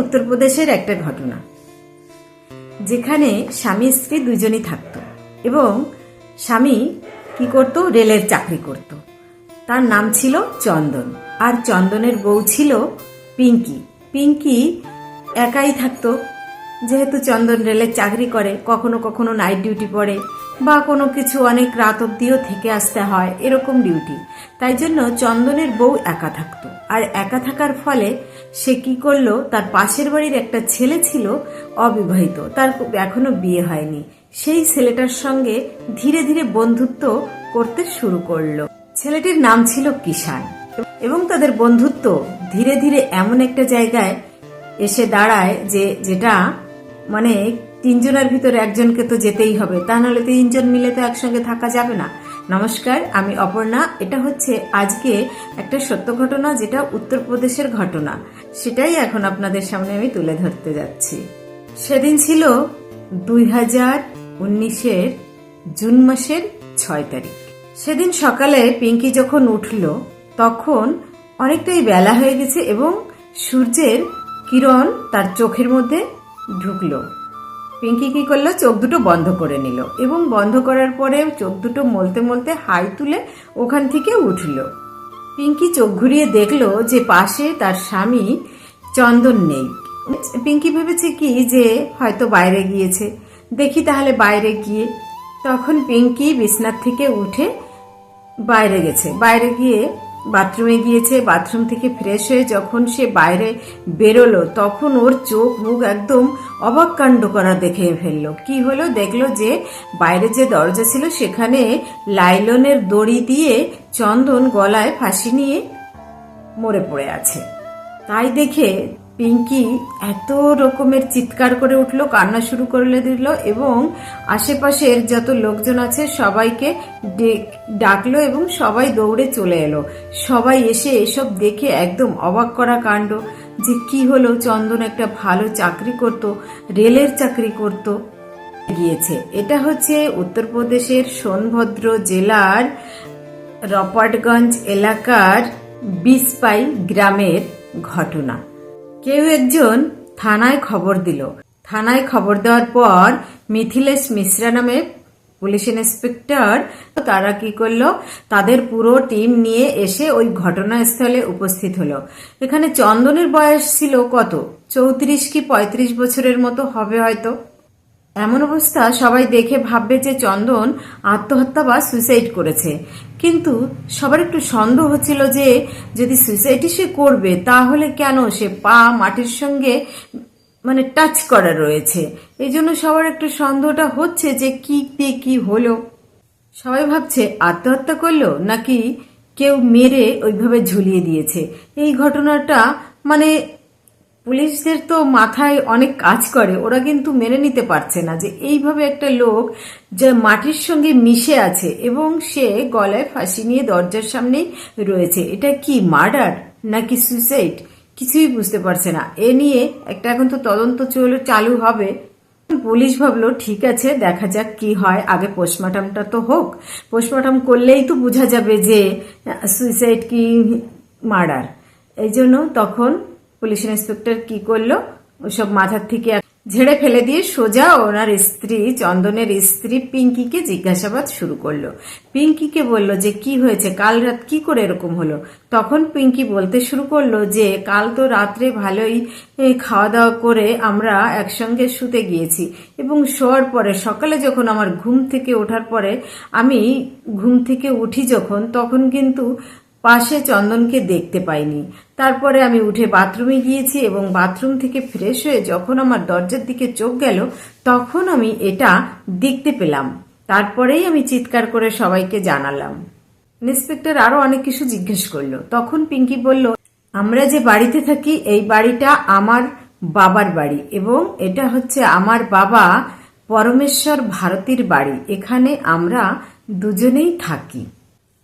উত্তরপ্রদেশের একটা ঘটনা, যেখানে স্বামী স্ত্রী দুজনই থাকতো এবং স্বামী কি করত? রেলের চাকরি করত। তার নাম ছিল চন্দন আর চন্দনের বউ ছিল পিঙ্কি। পিঙ্কি একাই থাকতো, যেহেতু চন্দন রেলের চাকরি করে, কখনো কখনো নাইট ডিউটি পড়ে বা কোনো কিছু অনেক রাত অব্দিও থেকে আসতে হয়, এরকম ডিউটি তাই জন্য চন্দনের বউ একা থাকতো। আর একা থাকার ফলে সে কি করল, তার পাশের বাড়ির একটা ছেলে ছিল অবিবাহিত, তার এখনও বিয়ে হয়নি। সেই ছেলেটার সঙ্গে ধীরে ধীরে বন্ধুত্ব করতে শুরু করল। ছেলেটির নাম ছিল কিষান এবং তাদের বন্ধুত্ব ধীরে ধীরে এমন একটা জায়গায় এসে দাঁড়ায় যে, যেটা মানে তিনজনের ভিতরে একজনকে তো যেতেই হবে। তা নাহলে তিনজন মিলে তো একসঙ্গে থাকা যাবে না। নমস্কার, আমি অপর্ণা। এটা হচ্ছে আজকে একটা সত্য ঘটনা, যেটা উত্তরপ্রদেশের ঘটনা। সেটাই এখন আপনাদের সামনে আমি তুলে ধরতে যাচ্ছি। সেদিন ছিল দুই হাজার উনিশের জুন মাসের ছয় তারিখ। সেদিন সকালে পিঙ্কি যখন উঠল, তখন অনেকটাই বেলা হয়ে গেছে এবং সূর্যের কিরণ তার চোখের মধ্যে ঢুকলো। পিঙ্কি কি করল? চোখ দুটো বন্ধ করে নিল এবং বন্ধ করার পরে চোখ দুটো মলতে মলতে হাই তুলে ওখান থেকে উঠল। পিঙ্কি চোখ ঘুরিয়ে দেখল যে পাশে তার স্বামী চন্দন নেই। পিঙ্কি ভেবেছে কি যে হয়তো বাইরে গিয়েছে। দেখি তাহলে বাইরে গিয়ে। তখন পিঙ্কি বিছনার থেকে উঠে বাইরে গেছে। বাইরে গিয়ে বাথরুমে গিয়েছে, বাথরুম থেকে ফ্রেশ হয়ে যখন সে বাইরে বেরোলো, তখন ওর চোখ মুখ একদম অবাক কাণ্ড করা দেখে ফেলল। কি হলো? দেখল যে বাইরে যে দরজা ছিল, সেখানে লাইলনের দড়ি দিয়ে চন্দন গলায় ফাঁসি নিয়ে মরে পড়ে আছে। তাই দেখে পিঙ্কি এত রকমের চিৎকার করে উঠল, কান্না শুরু করলে দিল এবং আশেপাশের যত লোকজন আছে সবাইকে ডাকলো এবং সবাই দৌড়ে চলে এলো। সবাই এসে এসব দেখে একদম অবাক করা কাণ্ড যে কি হলো, চন্দন একটা ভালো চাকরি করত, রেলের চাকরি করত, গিয়েছে। এটা হচ্ছে উত্তরপ্রদেশের সোনভদ্র জেলার রপাটগঞ্জ এলাকার বিসপাই গ্রামের ঘটনা। কেউ একজন থানায় খবর দিল। থানায় খবর দেওয়ার পর মিথিলেশ মিশ্রা নামে পুলিশ ইন্সপেক্টর তারা কি করল? তাদের পুরো টিম নিয়ে এসে ওই ঘটনাস্থলে উপস্থিত হলো। এখানে চন্দনের বয়স ছিল কত? চৌত্রিশ কি পঁয়ত্রিশ বছরের মতো হবে হয়তো। এমন অবস্থা সবাই দেখে ভাববে যে চন্দন আত্মহত্যা বা সুইসাইড করেছে। কিন্তু সবার একটু সন্দেহ হচ্ছিল যে যদি সুইসাইডই সে করবে, তাহলে কেন সে পা মাটির সঙ্গে মানে টাচ করা রয়েছে? এই জন্য সবার একটু সন্দেহটা হচ্ছে যে কি দিয়ে কি হলো। সবাই ভাবছে, আত্মহত্যা করল নাকি কেউ মেরে ওইভাবে ঝুলিয়ে দিয়েছে? এই ঘটনাটা মানে পুলিশদের তো মাথায় অনেক কাজ করে, ওরা কিন্তু মেনে নিতে পারছে না যে এইভাবে একটা লোক যে মাটির সঙ্গে মিশে আছে এবং সে গলায় ফাঁসি নিয়ে দরজার সামনেই রয়েছে। এটা কি মার্ডার নাকি সুইসাইড? কিছুই বুঝতে পারছে না। এ নিয়ে একটা এখন তো তদন্ত চলে চালু হবে। পুলিশ ভাবলো, ঠিক আছে, দেখা যাক কি হয়। আগে পোস্টমর্টমটা তো হোক। পোস্টমর্টম করলেই তো বোঝা যাবে যে সুইসাইড কি মার্ডার। এই জন্য তখন পুলিশ ইন্সপেক্টর কি করল? ওসব মাথার থেকে ঝেড়ে ফেলে দিয়ে সোজা ওনার স্ত্রী, চন্দনের স্ত্রী পিঙ্কিকে জিজ্ঞাসাবাদ শুরু করল। পিঙ্কিকে বলল যে, কি হয়েছে? কাল রাত কি করে এরকম হলো? তখন পিঙ্কি বলতে শুরু করল যে, কাল তো রাত্রে ভালোই খাওয়া দাওয়া করে আমরা একসঙ্গে শুতে গিয়েছি এবং শোয়ার পরে, সকালে যখন আমার ঘুম থেকে ওঠার পরে, আমি ঘুম থেকে উঠি যখন, তখন কিন্তু পাশে চন্দনকে দেখতে পাইনি। তারপরে আমি উঠে বাথরুমে গিয়েছি এবং বাথরুম থেকে ফ্রেশ হয়ে যখন আমার দরজার দিকে চোখ গেল, তখন আমি এটা দেখতে পেলাম। তারপরেই আমি চিৎকার করে সবাইকে জানালাম। ইন্সপেক্টর আরও অনেক কিছু জিজ্ঞেস করল। তখন পিঙ্কি বলল, আমরা যে বাড়িতে থাকি, এই বাড়িটা আমার বাবার বাড়ি এবং এটা হচ্ছে আমার বাবা পরমেশ্বর ভারতীর বাড়ি। এখানে আমরা দুজনেই থাকি।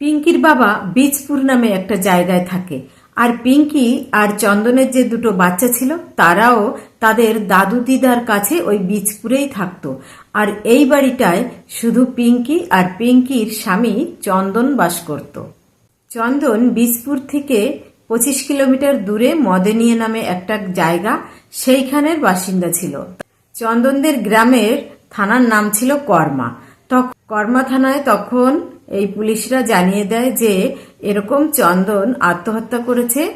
পিঙ্কির বাবা বীজপুর নামে একটা জায়গায় থাকে। আর পিঙ্কি আর চন্দনের যে দুটো বাচ্চা ছিল, তারাও তাদের দাদু দিদার কাছে ওই বীজপুরেই থাকতো। আর এই বাড়িটায় শুধু পিঙ্কি আর পিঙ্কির স্বামী চন্দন বাস করত। চন্দন বীজপুর থেকে পঁচিশ কিলোমিটার দূরে মদেনিয়ে নামে একটা জায়গা, সেইখানের বাসিন্দা ছিল। চন্দনদের গ্রামের থানার নাম ছিল কর্মা। তখন কর্মা থানায় তখন এই পুলিশরা জানিয়ে দেয় যে এরকম চন্দন আত্মহত্যা করেছে।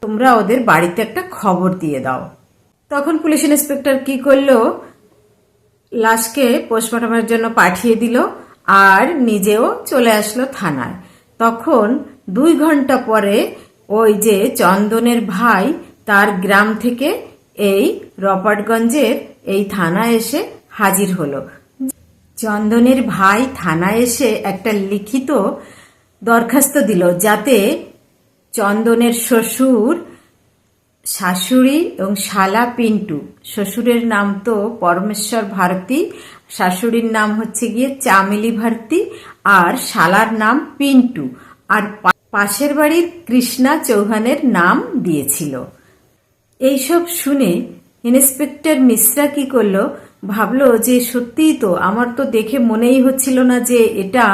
তোমরা ওদের বাড়িতে একটা খবর দিয়ে দাও। তখন পুলিশ ইন্সপেক্টর কি করল? লাশকে পোস্টমর্টমের জন্য পাঠিয়ে দিল আর নিজেও চলে আসলো থানায়। তখন দুই ঘণ্টা পরে ওই যে চন্দনের ভাই তার গ্রাম থেকে এই রপাটগঞ্জের এই থানায় এসে হাজির হলো। চন্দনের ভাই থানায় এসে একটা লিখিত দরখাস্ত দিল যাতে চন্দনের শ্বশুর শাশুড়ি এবং শালা পিন্টু, শ্বশুরের নাম তো পরমেশ্বর ভারতী, শাশুড়ির নাম হচ্ছে গিয়ে চামেলি ভারতী আর শালার নাম পিন্টু আর পাশের বাড়ির কৃষ্ণা চৌহানের নাম দিয়েছিল। এইসব শুনে ইন্সপেক্টর মিশ্রা কি করল? ভাবলো যে সত্যিই তো, আমার তো দেখে মনেই হচ্ছিল না যে এটা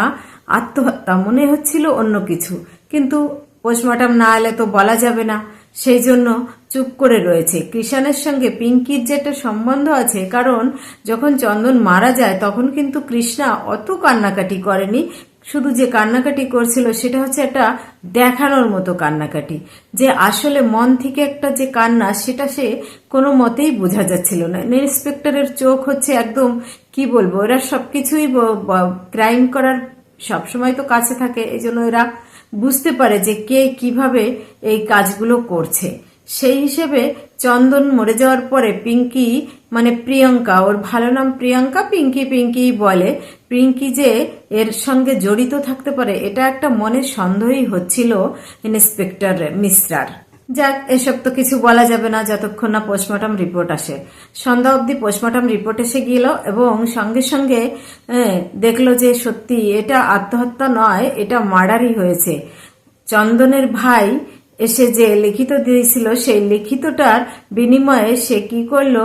আত্মহত্যা, মনে হচ্ছিল অন্য কিছু। কিন্তু পোস্টমর্টম না এলে তো বলা যাবে না। সেই জন্য চুপ করে রয়েছে। কৃষাণের সঙ্গে পিঙ্কির যে একটা সম্বন্ধ আছে, কারণ যখন চন্দন মারা যায়, তখন কিন্তু কৃষ্ণা অত কান্নাকাটি করেনি। শুধু যে কান্নাকাটি করছিল সেটা হচ্ছে একটা দেখানোর মতো কান্নাকাটি, যে আসলে মন থেকে একটা যে কান্না সেটা সে কোনো মতেই বোঝা যাচ্ছিল না। ইন্সপেক্টরের চোখ হচ্ছে একদম, কি বলব, এরা সবকিছুই ক্রাইম করার সবসময় তো কাছে থাকে এই জন্য এরা বুঝতে পারে যে কে কীভাবে এই কাজগুলো করছে। সেই হিসেবে চন্দন মরে যাওয়ার পরে পিঙ্কি মানে প্রিয়ঙ্কা, ওর ভালো নাম প্রিয়ঙ্কা, পিঙ্কি পিঙ্কি বলে। পিঙ্কি যে এর সঙ্গে জড়িত থাকতে পারে, এটা একটা মনে সন্দেহই হচ্ছিল ইন্সপেক্টর মিশ্রার যাক, এসব তো কিছু বলা যাবে না, যতক্ষণ না পোস্টমর্টম রিপোর্ট আসে। সন্ধ্যা অবধি পোস্টমর্টম রিপোর্ট এসে গেল এবং সঙ্গে সঙ্গে দেখল যে সত্যি এটা আত্মহত্যা নয়, এটা মার্ডারই হয়েছে। চন্দনের ভাই এসে যে লিখিত দিয়েছিল, সেই লিখিতটার বিনিময়ে সে কি করল?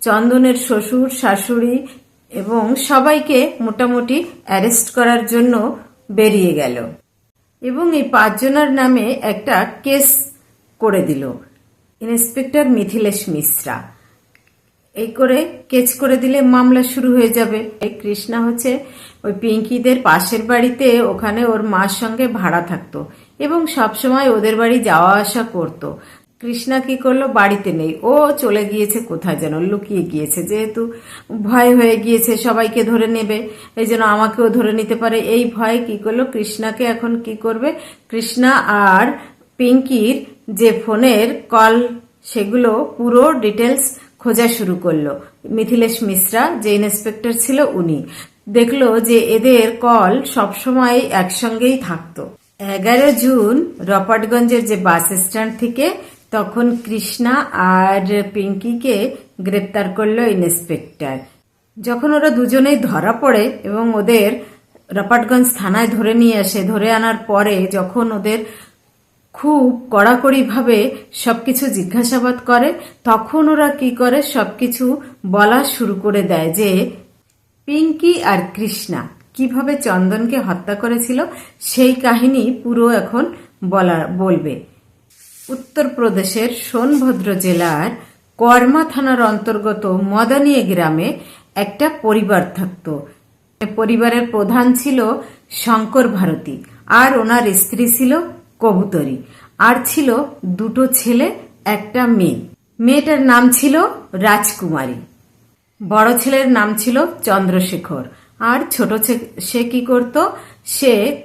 চন্দনের শ্বশুর, শাশুড়ি এবং সবাইকে মোটামুটি অ্যারেস্ট করার জন্য বেরিয়ে গেল এবং এই পাঁচজনের নামে একটা কেস করে দিল। ইন্সপেক্টর মিথিলেশ মিশ্রা। এই করে কেচ করে দিলে মামলা শুরু হয়ে যাবে। এই কৃষ্ণা হচ্ছে ওই পিঙ্কিদের পাশের বাড়িতে, ওখানে ওর মার সঙ্গে ভাড়া থাকতো। এবং সবসময় ওদের বাড়ি যাওয়া আসা করতো। কৃষ্ণা কি করল? বাড়িতে নেই। ও চলে গিয়েছে কোথায় যেন? লুকিয়ে গিয়েছে। যেহেতু ভয় হয়ে গিয়েছে, সবাইকে ধরে নেবে। এই জন্য আমাকেও ধরে নিতে পারে। এই ভয়ে কি করল? কৃষ্ণাকে এখন কি করবে? কৃষ্ণা আর পিঙ্কির যে ফোনের কল, সেগুলো পুরো ডিটেলস খোঁজা শুরু করল। মিথিলেশ মিশ্রা, যে ইন্সপেক্টর ছিল উনি। দেখল যে এদের কল সবসময় একসঙ্গেই থাকতো। এগারো জুন রপাটগঞ্জের যে বাস স্ট্যান্ড থেকে তখন কৃষ্ণা আর পিঙ্কিকে গ্রেপ্তার করল ইন্সপেক্টর। যখন ওরা দুজনেই ধরা পড়ে এবং ওদের রপাটগঞ্জ থানায় ধরে নিয়ে আসে, ধরে আনার পরে যখন ওদের খুব কড়াকড়িভাবে সবকিছু জিজ্ঞাসাবাদ করে, তখন ওরা কি করে? সবকিছু বলা শুরু করে দেয় যে, পিঙ্কি আর কৃষ্ণা কীভাবে চন্দনকে হত্যা করেছিল, সেই কাহিনী পুরো এখন বলা, বলবে। উত্তরপ্রদেশের সোনভদ্র জেলার কর্মা থানার অন্তর্গত মদানিয়ে গ্রামে একটা পরিবার থাকত। পরিবারের প্রধান ছিল শঙ্কর ভারতী আর ওনার স্ত্রী ছিল কবুতরী। আর ছিল দুটো ছেলে, একটা মেয়ে। মেয়েটার নাম ছিল রাজকুমারী। বড় ছেলের নাম ছিল চন্দ্রশেখর। আর ছোট সে কি করত? সে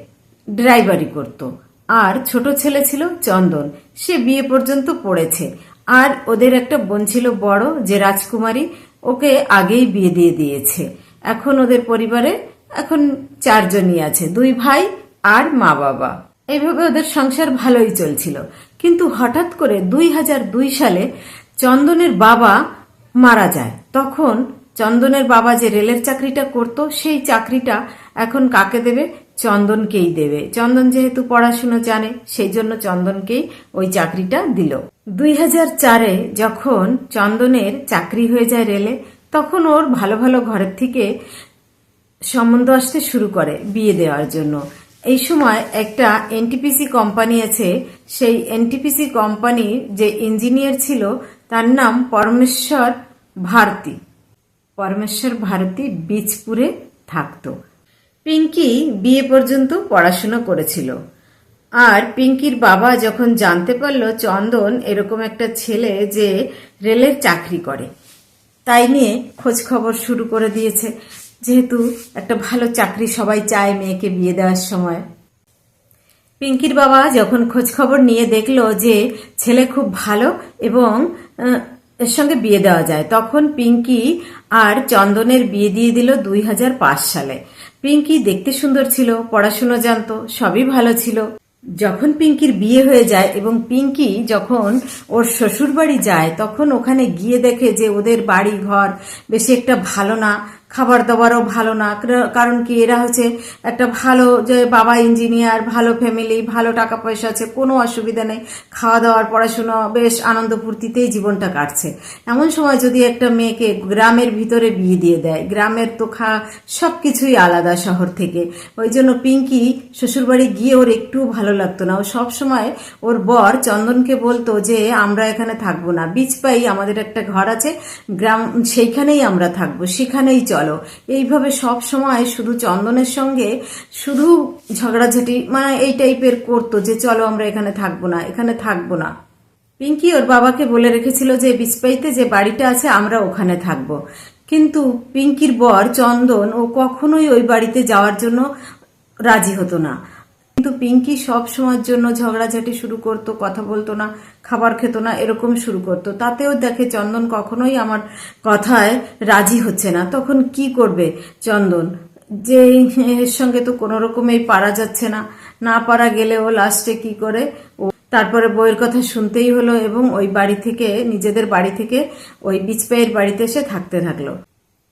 ড্রাইভারি করত। আর ছোট ছেলে ছিল চন্দন। সে বিয়ে পর্যন্ত পড়েছে। আর ওদের একটা বোন ছিল বড়, যে রাজকুমারী, ওকে আগেই বিয়ে দিয়ে দিয়েছে। এখন ওদের পরিবারে এখন চারজনই আছে, দুই ভাই আর মা বাবা। এইভাবে ওদের সংসার ভালোই চলছিল। কিন্তু হঠাৎ করে দুই হাজার দুই সালে চন্দনের বাবা মারা যায়। তখন চন্দনের বাবা যে রেলের চাকরিটা করত, সেই চাকরিটা এখন কাকে দেবে? চন্দনকেই দেবে। চন্দন যেহেতু পড়াশুনো জানে সেই জন্য চন্দনকেই ওই চাকরিটা দিল। দুই হাজার চারে যখন চন্দনের চাকরি হয়ে যায় রেলে, তখন ওর ভালো ভালো ঘরের থেকে সম্বন্ধ আসতে শুরু করে বিয়ে দেওয়ার জন্য। এই সময় একটা এনটিপিসি কোম্পানি আছে। সেই এনটিপিসি কোম্পানির যে ইঞ্জিনিয়ার ছিল, তার নাম পরমেশ্বর ভারতী। পরমেশ্বর ভারতী বীজপুরে থাকতো। পিঙ্কি বিয়ে পর্যন্ত পড়াশোনা করেছিল। আর পিঙ্কির বাবা যখন জানতে পারল চন্দন এরকম একটা ছেলে যে রেলের চাকরি করে, তাই নিয়ে খোঁজ খবর শুরু করে দিয়েছে, যেহেতু একটা ভালো চাকরি সবাই চায় মেয়েকে বিয়ে দেওয়ার সময়। পিঙ্কির বাবা যখন খোঁজ খবর নিয়ে দেখল যে ছেলে খুব ভালো এবং এর সঙ্গে বিয়ে দেওয়া যায়। তখন পিঙ্কি আর চন্দনের বিয়ে দিয়ে দিল দুই হাজার পাঁচ সালে। পিঙ্কি দেখতে সুন্দর ছিল, পড়াশুনো জানতো, সবই ভালো ছিল। যখন পিঙ্কির বিয়ে হয়ে যায় এবং পিঙ্কি যখন ওর শ্বশুর বাড়ি যায়, তখন ওখানে গিয়ে দেখে যে ওদের বাড়ি, ঘর বেশি একটা ভালো না। খাবার দাবারও ভালো না। কারণ কি, এরা হচ্ছে একটা ভালো যে বাবা ইঞ্জিনিয়ার ভালো ফ্যামিলি ভালো টাকা পয়সা আছে, কোনো অসুবিধা নেই। খাওয়া দাওয়ার, পড়াশুনো বেশ আনন্দ ফুর্তিতেই জীবনটা কাটছে। এমন সময় যদি একটা মেয়েকে গ্রামের ভিতরে বিয়ে দিয়ে দেয়, গ্রামের তো খা সব কিছুই আলাদা শহর থেকে। ওই জন্য পিঙ্কি শ্বশুরবাড়ি গিয়ে ওর একটু ভালো লাগতো না। ও সব সময় ওর বর চন্দনকে বলতো যে, আমরা এখানে থাকব না। বীজ পাই, আমাদের একটা ঘর আছে, গ্রাম, সেইখানেই আমরা থাকব, সেখানেই চলো। এইভাবে সব সময় শুধু চন্দনের সঙ্গে শুধু ঝগড়াঝাটি মানে এই টাইপের করতো যে চলো আমরা এখানে থাকব না, এখানে থাকব না। পিঙ্কি ওর বাবাকে বলে রেখেছিল যে বিচপাইতে যে বাড়িটা আছে, আমরা ওখানে থাকব। কিন্তু পিঙ্কির বর চন্দন ও কখনোই ওই বাড়িতে যাওয়ার জন্য রাজি হতো না। কিন্তু পিঙ্কি সব সময়ের জন্য ঝগড়াঝাটি শুরু করতো, কথা বলতো না, খাবার খেত না, এরকম শুরু করতো। তাতেও দেখে চন্দন কখনোই আমার কথায় রাজি হচ্ছে না। তখন কি করবে চন্দন? যে এর সঙ্গে তো কোনো রকমেই পারা যাচ্ছে না। না পারা গেলেও লাস্টে কি করে? ও তারপরে বইয়ের কথা শুনতেই হলো এবং ওই বাড়ি থেকে, নিজেদের বাড়ি থেকে ওই বিচপাইয়ের বাড়িতে এসে থাকতে থাকল।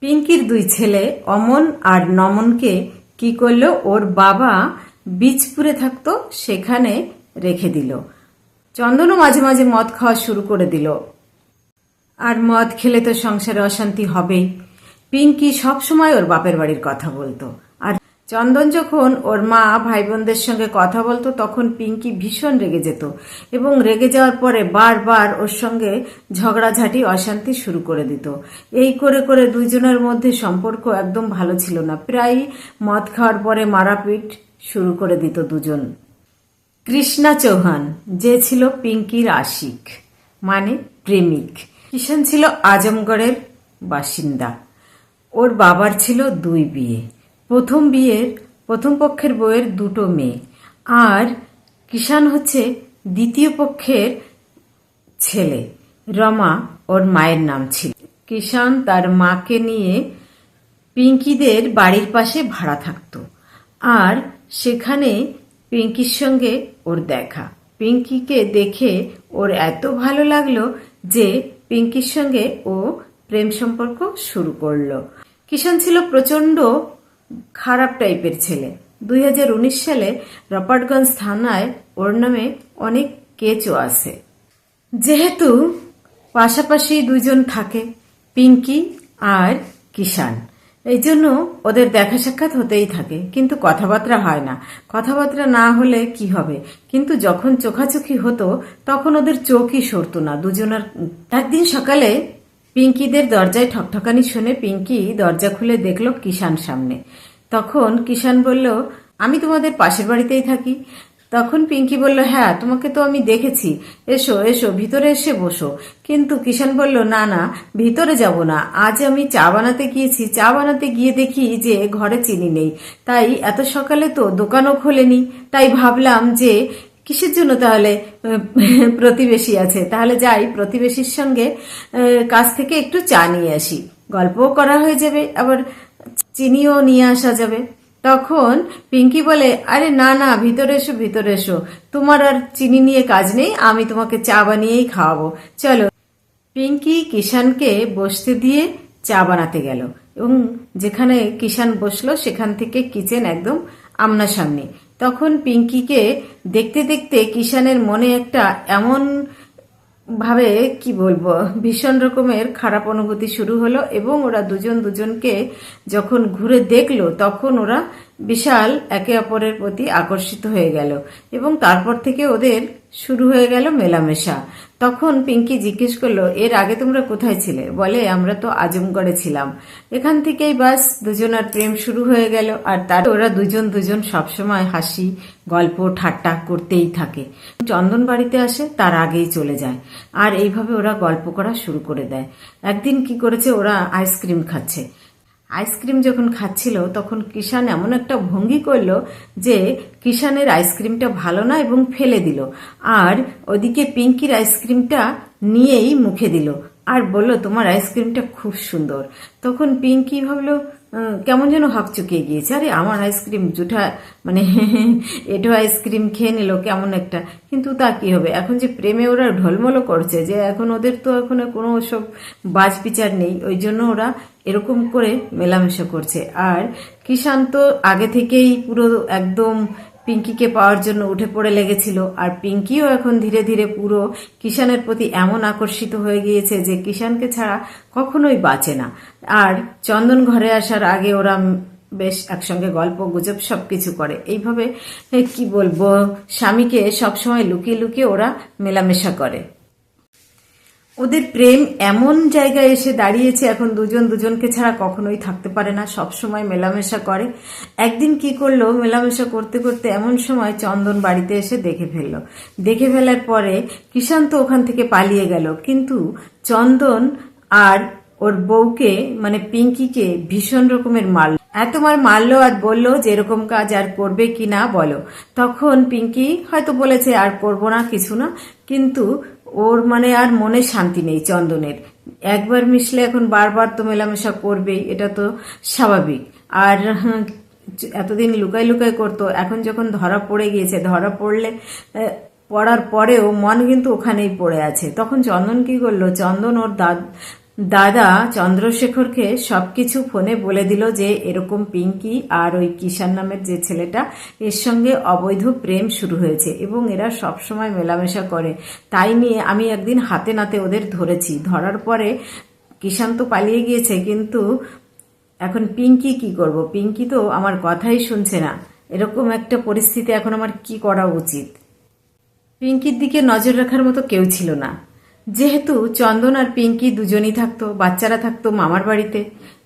পিঙ্কির দুই ছেলে অমন আর নমনকে কি করল? ওর বাবা বীজপুরে থাকতো, সেখানে রেখে দিল। চন্দনও মাঝে মাঝে মদ খাওয়া শুরু করে দিল। আর মদ খেলে তো সংসারে অশান্তি হবেই। পিঙ্কি সব সময় ওর বাপের বাড়ির কথা বলতো। আর চন্দন যখন ওর মা ভাই বোনদের সঙ্গে কথা বলতো, তখন পিঙ্কি ভীষণ রেগে যেত এবং রেগে যাওয়ার পরে বারবার ওর সঙ্গে ঝগড়াঝাটি, অশান্তি শুরু করে দিত। এই করে করে দুইজনের মধ্যে সম্পর্ক একদম ভালো ছিল না। প্রায় মদ খাওয়ার পরে মারাপিট শুরু করে দিত দুজন। কৃষ্ণা চৌহান, যে ছিল পিঙ্কির আশিক মানে প্রেমিক। কিষান ছিল আজমগড়ের বাসিন্দা। ওর বাবার ছিল দুই বিয়ে। প্রথম বিয়ের, প্রথম পক্ষের বউয়ের দুটো মেয়ে। আর কিষান হচ্ছে দ্বিতীয় পক্ষের ছেলে। রমা ওর মায়ের নাম ছিল। কিষান তার মাকে নিয়ে পিঙ্কিদের বাড়ির পাশে ভাড়া থাকতো। আর সেখানে পিঙ্কির সঙ্গে ওর দেখা। পিঙ্কিকে দেখে ওর এত ভালো লাগল যে পিঙ্কির সঙ্গে ও প্রেম সম্পর্ক শুরু করল। কিষান ছিল প্রচণ্ড খারাপ টাইপের ছেলে। দুই হাজার উনিশ সালে রপাটগঞ্জ থানায় ওর নামে অনেক কেচও আছে। যেহেতু পাশাপাশি দুইজন থাকে, পিঙ্কি আর কিষান এই জন্য ওদের দেখা সাক্ষাৎ হতেই থাকে, কিন্তু কথাবার্তা হয় না। কথাবার্তা না হলে কি হবে? কিন্তু যখন চোখাচোখি হতো, তখন ওদের চোখই সরতো না। দুজনের একদিন সকালে পিঙ্কিদের দরজায় ঠকঠকানি শুনে পিঙ্কি দরজা খুলে দেখল কিষান সামনে। তখন কিষান বলল, আমি তোমাদের পাশের বাড়িতেই থাকি। তখন পিঙ্কি বলল হ্যাঁ তোমাকে তো আমি দেখেছি। এসো এসো, ভিতরে এসে বসো। কিন্তু কিষান বলল, না না, ভিতরে যাব না। আজ আমি চা বানাতে গিয়েছি। চা বানাতে গিয়ে দেখি যে ঘরে চিনি নেই। তাই এত সকালে তো দোকানও খোলেনি। তাই ভাবলাম যে, কিসের জন্য তাহলে প্রতিবেশী আছে? তাহলে যাই, প্রতিবেশীর সঙ্গে কাছ থেকে একটু চা নিয়ে আসি। গল্পও করা হয়ে যাবে, আবার চিনিও নিয়ে আসা যাবে। তখন পিঙ্কি বলে, আরে না না, ভিতরে এসো ভিতরে এসো। তোমার আর চিনি নিয়ে কাজ নেই, আমি তোমাকে চা বানিয়েই খাওয়াবো। চলো। পিঙ্কি কিষানকে বসতে দিয়ে চা বানাতে গেল। এবং যেখানে কিষান বসল, সেখান থেকে কিচেন একদম আমনাসামনি তখন পিঙ্কিকে দেখতে দেখতে কিষানের মনে একটা এমন ভাবে, কি বলব, ভীষণ রকমের খারাপ অনুভূতি শুরু হলো এবং ওরা দুজন দুজনকে যখন ঘুরে দেখল, তখন ওরা বিশাল একে অপরের প্রতি আকর্ষিত হয়ে গেল এবং তারপর থেকে ওদের শুরু হয়ে গেল মেলামেশা। তখন পিঙ্কি জিজ্ঞেস করল, এর আগে তোমরা কোথায় ছিলে? বলে, আমরা তো আজমগড়ে ছিলাম। এখান থেকেই বাস দুজনার প্রেম শুরু হয়ে গেল আর তার ওরা দুজন দুজন সবসময় হাসি, গল্প, ঠাট্টা করতেই থাকে। চন্দন বাড়িতে আসে, তার আগেই চলে যায় আর এইভাবে ওরা গল্প করা শুরু করে দেয়। একদিন কি করেছে, ওরা আইসক্রিম খাচ্ছে। আইসক্রিম যখন খাচ্ছিল তখন কিষান এমন একটা ভঙ্গি করল যে কিষানের আইসক্রিমটা ভালো না এবং ফেলে দিল। আর ওদিকে পিঙ্কির আইসক্রিমটা নিয়েই মুখে দিল। আর বলল তোমার আইসক্রিমটা খুব সুন্দর। তখন পিঙ্কি ভাবলো "উম, কেমন যেন হাঁক চুকিয়ে গিয়েছে। আরে, আমার আইসক্রিম জুঠা মানে এটো আইসক্রিম খেয়ে নিল, কেমন একটা। কিন্তু তা কি হবে? এখন যে প্রেমে ওরা ঢলমলো করছে যে এখন ওদের তো এখন কোনো সব বাজ বিচার নেই, ওই জন্য ওরা এরকম করে মেলামেশা করছে। আর কিষান তো আগে থেকেই পুরো একদম পিঙ্কিকে পাওয়ার জন্য উঠে পড়ে লেগেছিল। আর পিঙ্কিও এখন ধীরে ধীরে পুরো কিষানের প্রতি এমন আকর্ষিত হয়ে গিয়েছে যে কিষানকে ছাড়া কখনোই বাঁচে না। আর চন্দন ঘরে আসার আগে ওরা বেশ একসঙ্গে গল্প, গুজব সব কিছু করে। এইভাবে কি বলব, স্বামীকে সবসময় লুকিয়ে লুকিয়ে ওরা মেলামেশা করে। ওদের প্রেম এমন জায়গায় এসে দাঁড়িয়েছে, এখন দুজন দুজনকে ছাড়া কখনোই থাকতে পারে না। সব সময় মেলামেশা করে। একদিন কি করল? মেলামেশা করতে করতে এমন সময় চন্দন বাড়িতে এসে দেখে ফেলল। দেখে ফেলার পরে কিষান তো ওখান থেকে পালিয়ে গেল। কিন্তু চন্দন আর ওর বউকে মানে পিঙ্কিকে ভীষণ রকমের মারল। এত মার মারলো আর বলল যে এরকম কাজ আর করবে কি না বলো। তখন পিঙ্কি হয়তো বলেছে, আর করব না, কিছু না। কিন্তু ওর মানে আর মনে শান্তি নেই চন্দনের। একবার মিশলে এখন বারবার তো মেলামেশা করবেই এটা তো স্বাভাবিক। আর এতদিন লুকাই লুকাই করতো, এখন যখন ধরা পড়ে গিয়েছে, ধরা পড়লে পড়ার পরেও মন কিন্তু ওখানেই পড়ে আছে। তখন চন্দন কি করল? চন্দন ওর দাদ দাদা চন্দ্রশেখরকে সবকিছু ফোনে বলে দিল যে এরকম পিঙ্কি আর ওই কিষান নামের যে ছেলেটা, এর সঙ্গে অবৈধ প্রেম শুরু হয়েছে এবং এরা সবসময় মেলামেশা করে। তাই নিয়ে আমি একদিন হাতে নাতে ওদের ধরেছি। ধরার পরে কিষান তো পালিয়ে গিয়েছে, কিন্তু এখন পিঙ্কি কি করব? পিঙ্কি তো আমার কথাই শুনছে না। এরকম একটা পরিস্থিতি এখন আমার কি করা উচিত? পিঙ্কির দিকে নজর রাখার মতো কেউ ছিল না। যেহেতু চন্দন আর পিঙ্কি দুজনই থাকতো, বাচ্চারা থাকতো মামার বাড়িতে,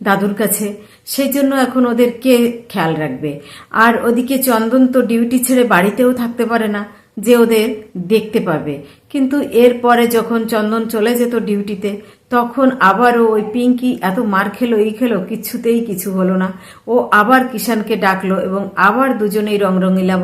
দাদুর কাছে সেই জন্য এখন ওদের কে খেয়াল রাখবে। আর ওদিকে চন্দন তো ডিউটি ছেড়ে বাড়িতেও থাকতে পারে না, যে ওদের দেখতে পাবে। কিন্তু এরপরে যখন চন্দন চলে যেত ডিউটিতে, তখন আবারও ওই পিঙ্কি এত মার খেলো, এই খেলো, কিছুতেই কিছু হলো না। ও আবার কিষানকে ডাকলো এবং আবার দুজনেই রংরঙিলা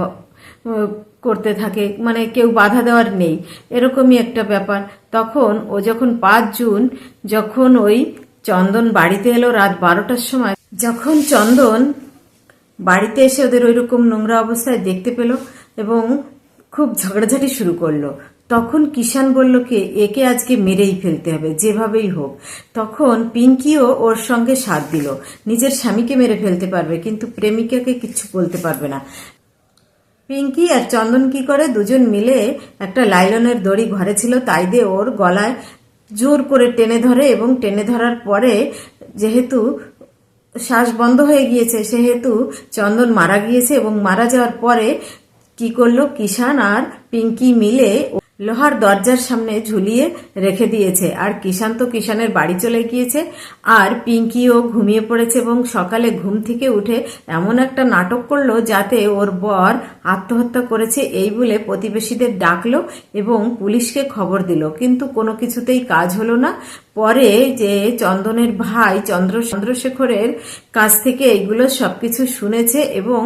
করতে থাকে মানে কেউ বাধা দেওয়ার নেই। এরকমই একটা ব্যাপার। তখন ও যখন পাঁচ জুন, যখন ওই চন্দন বাড়িতে এলো রাত বারোটার সময়, যখন চন্দন বাড়িতে এসে ওদের ওই রকম নোংরা অবস্থায় দেখতে পেল এবং খুব ঝগড়াঝাটি শুরু করল। তখন কিষান বলল, কে, একে আজকে মেরেই ফেলতে হবে, যেভাবেই হোক। তখন পিঙ্কিও ওর সঙ্গে সাথ দিল। নিজের স্বামীকে মেরে ফেলতে পারবে, কিন্তু প্রেমিকাকে কিচ্ছু বলতে পারবে না। পিঙ্কি আর চন্দন কি করে দুজন মিলে একটা লাইলনের দড়ি ঘরে ছিল, তাই দিয়ে ওর গলায় জোর করে টেনে ধরে এবং টেনে ধরার পরে যেহেতু শ্বাস বন্ধ হয়ে গিয়েছে, সেহেতু চন্দন মারা গিয়েছে এবং মারা যাওয়ার পরে কি করল কিষান আর পিঙ্কি মিলে লোহার দরজার সামনে ঝুলিয়ে রেখে দিয়েছে। আর কিষান তো কিষানের বাড়ি চলে গিয়েছে। আর পিঙ্কিও ঘুমিয়ে পড়েছে এবং সকালে ঘুম থেকে উঠে এমন একটা নাটক করল যাতে ওর বর আত্মহত্যা করেছে এই বলে প্রতিবেশীদের ডাকলো এবং পুলিশকে খবর দিল। কিন্তু কোনো কিছুতেই কাজ হলো না। পরে যে চন্দনের ভাই চন্দ্র, চন্দ্রশেখরের কাছ থেকে এইগুলো সবকিছু শুনেছে এবং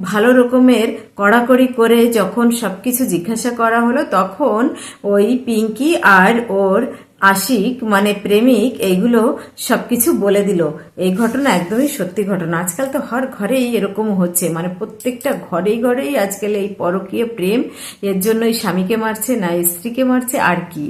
ভালো রকমের কড়াকড়ি করে যখন সবকিছু জিজ্ঞাসা করা হলো, তখন ওই পিঙ্কি আর ওর আশিক মানে প্রেমিক, এইগুলো সবকিছু বলে দিল। এই ঘটনা একদমই সত্যি ঘটনা। আজকাল তো হর ঘরেই এরকম হচ্ছে। মানে প্রত্যেকটা ঘরেই ঘরেই আজকাল এই পরকীয় প্রেম। এর জন্যই স্বামীকে মারছে, না স্ত্রীকে মারছে, আর কি।